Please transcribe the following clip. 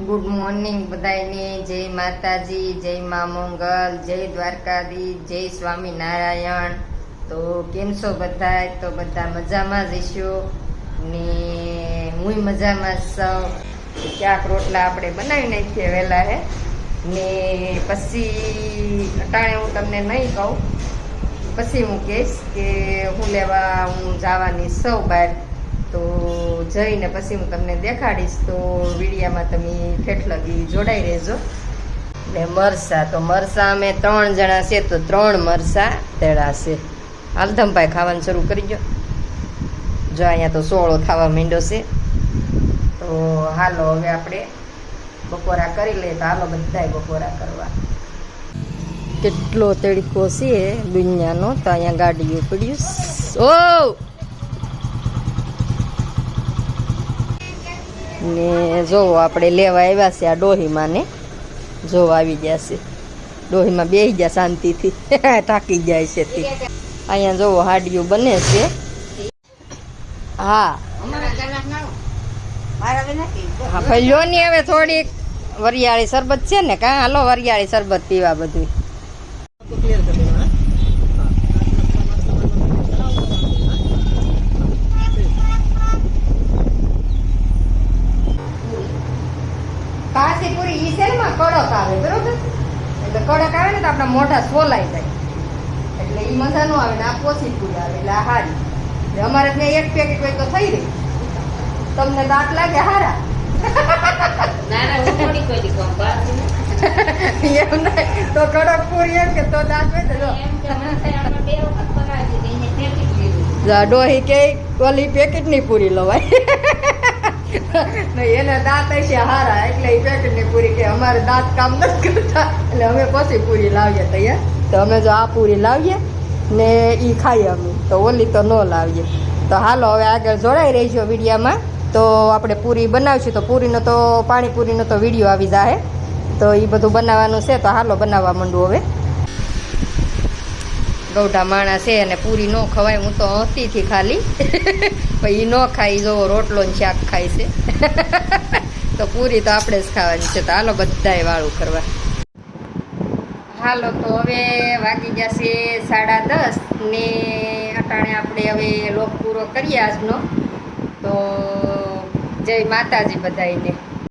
Good morning બધાને જય માતાજી, જય મા મંગલ, જય દ્વારકાધી, જય સ્વામિનારાયણ તો કેમ છો બધા તો બધા મજામાં જ હશો? ને હું મજામાં છું. ક્યાંક રોટલા આપણે બનાવી નાખીએ વહેલા, હે? ને પછી અટાણે હું તમને નહીં કહું. પછી હું કહીશ કે હું લેવા હું જવાની સૌ બહાર. તો જઈને પછી હું તમને દેખાડીશ, તો વિડીયામાં તમે ઠેઠ જોડાઈ રહેજો. ને મરસા, તો મરસા અમે ત્રણ જણા છે, તો ત્રણ મરસા તેડા છે. હાલધમભાઈ ખાવાનું શરૂ કરી દો જો અહીંયા તો સોળો ખાવા માંડ્યો છે. તો હાલો હવે આપણે બપોરા કરી લઈએ, તો હાલો બધાય બપોરા કરવા. કેટલો તડકો છે દુનિયાનો, તો અહીંયા ગાડીઓ પડ્યું ઓ ને જોવો આપણે લેવા આવ્યા છે આ ડોહીમાં ને જો આવી ગયા છે. ડોહીમાં બેસી ગયા શાંતિથી. થાકી જાય છે અહીંયા જોવો હાડિયું બને છે. હા. હા, ભાઈ ની હવે થોડીક વરિયાળી શરબત છે ને કા? હાલો વરિયાળી શરબત પીવા બધું પાસીપુરી ઈ છે ને માં કડક આવે બરોબર? એટલે કડક આવે ને તો આપણા મોઢા સોલાઈ જાય. એટલે એ મજા નો આવે ને આ પોસીપુરી આવે એટલે આ હારી. એટલે અમારે ત્યાં એક પેકેટ હોય તો થઈ રહી. તમને દાંત લાગે હારા. એમ નહીં. તો કડક પૂરી એમ કે તો દાંત હોય તો. ડોહી કે ઓલી પેકેટની પૂરી લવાય. દાંત હશે, હારા. એટલે એ પેકેટની પૂરી કે અમારે દાંત કામ નથી કરતા. એટલે અમે પછી પૂરી લાવીએ તૈયાર. તો અમે જો આ પૂરી લાવીએ ને એ ખાઈએ અમે. તો ઓલી તો ન લાવીએ. તો હાલો, હવે આગળ જોડાઈ રહીશું વિડીયામાં. તો આપણે પૂરી બનાવીશું. તો પૂરીનો તો પાણીપુરીનો તો વીડિયો આવી જાય તો એ બધું બનાવવાનું છે. તો હાલો, બનાવવા માંડું હવે. ગૌઢા માણા છે અને પૂરી ન ખવાય, હું તો હતીથી ખાલી. પણ એ ન ખાઈ જો રોટલો ને શાક ખાય છે. તો પૂરી તો આપણે જ ખાવાની છે, તો હાલો બધાય વાળું કરવા. હાલો, તો હવે વાગી જશે સાડા દસ ને અટાણે આપણે હવે લોક પૂરો કરીએ આજનો. તો જય માતાજી બધાને